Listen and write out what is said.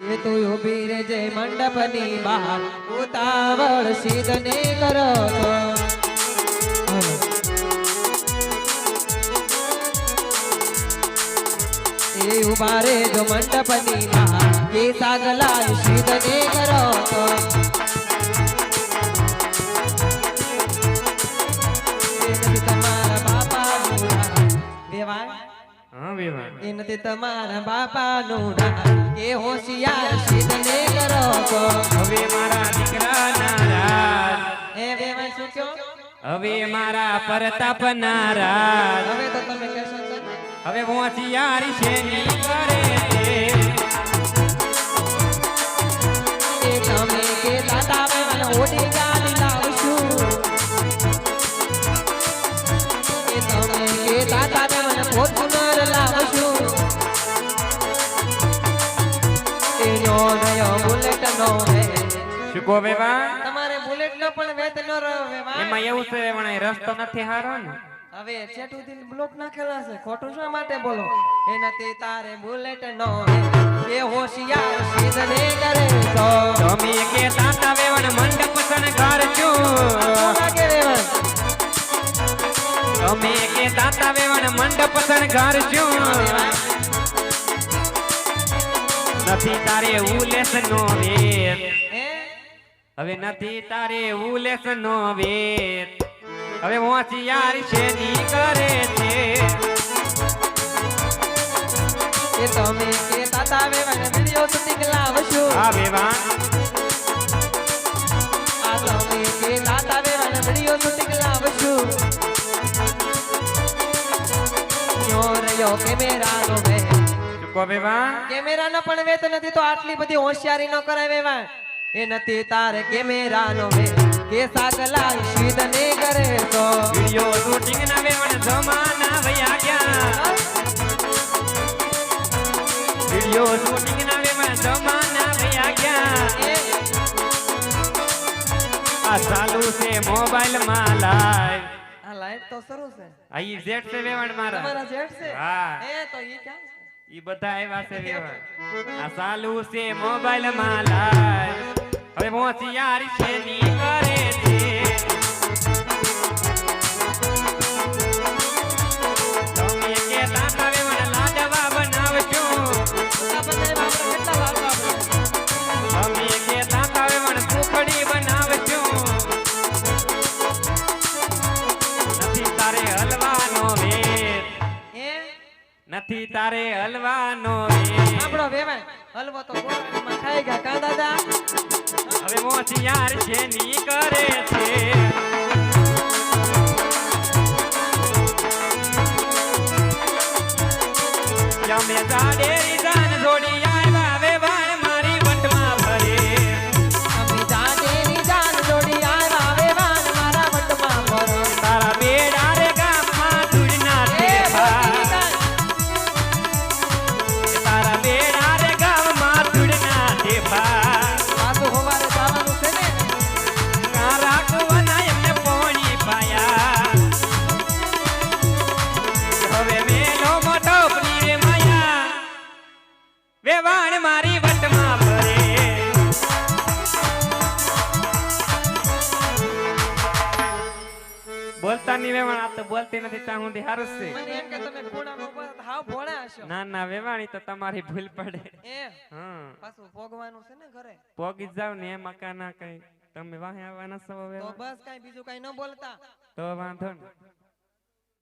તો ઊભી રે જે મંડપની બહાર ઉતાવળ સીધને કરો. એ ઊભા રે જો મંડપની બહાર કે સાગલા હા વેવા એ નથી તમારા બાપાનું રાજ. એ હોશિયાર સીધને કરો તો હવે મારા દીકરા નારાજ એ વેવાય શું કહો? હવે મારા પરતાપ નારાજ હવે તો તમે કહેશો હવે હોશિયાર છે ની કરે? નો હે. શું કહો વેવા તમારે બુલેટ નો પણ વેત નો રહ્યો એમાં એવું છે વણાય રસ્તો નથી હારો ને. હવે છેટું દિન બ્લોક નાખેલા છે. ખોટું શા માટે બોલો? એ નથી તારે બુલેટ નો હે. એ હોશિયાર સીધને કરે તો તમે કે તાતા વેવણ મંડપ શણગાર છું લાગે કે તાતા વેવણ મંડપ શણગાર છું નથી તારે ઉલેસ નો વેત હવે નથી તારે ઉલેસ નો વેત. હવે હોશિયાર છે ની કરે છે. એ તમે કે તાતા વેવાને વિડિયો શૂટિંગ લાવશું? આ વેવા. આ તમે કે તાતા વેવાને વિડિયો શૂટિંગ લાવશું? યો રયો કેમેરાનો વે શું કેમેરા નો પણ વેત નથી તો આટલી બધી હોશિયારી ન કરાય વેવા. એ નથી તારે કેમેરાનો વે કે સાગલા સીધને કરે તો. વિડિયો શૂટિંગ ના વેવણ જમાના ભયા ગયા. વિડિયો શૂટિંગ ના વેવણ જમાના ભયા ગયા. આ ચાલુ છે મોબાઈલમાં લાઈવ. આ તો શરૂ છે. આ ઈ જેટ છે વેવણ મારા. તમારા જેઠ છે? હા. એ તો ઈ ક્યાં ઈ બધા આવ્યા છે વેવણ આ ચાલુ છે મોબાઈલમાં લાઈવ હવે હોશિયારી છે ની કરે છે? નથી તારે હલવાનો આપણો વેવાય હલવો તો ખાઈ ગયા કા દાદા? હવે મોચિયાર છે ની કરે છે. ની વેવાણ આ તો બોલતી નથી ત્યાં સુધી હારું છે મને એમ કે તમે ખૂણામાં ઊભા હતા, હાવ ભોળા હશો ના ના વેવાણી તો તમારી ભૂલ પડે. એ હા પાછું ભોગવાનું છે ને ઘરે? પોગી જ જાવ ને એમાં કાના કઈ. તમે વાહે આવવાના સવા તો બસ કાઈ બીજું કાઈ ન બોલતા. તો વાંધો ને.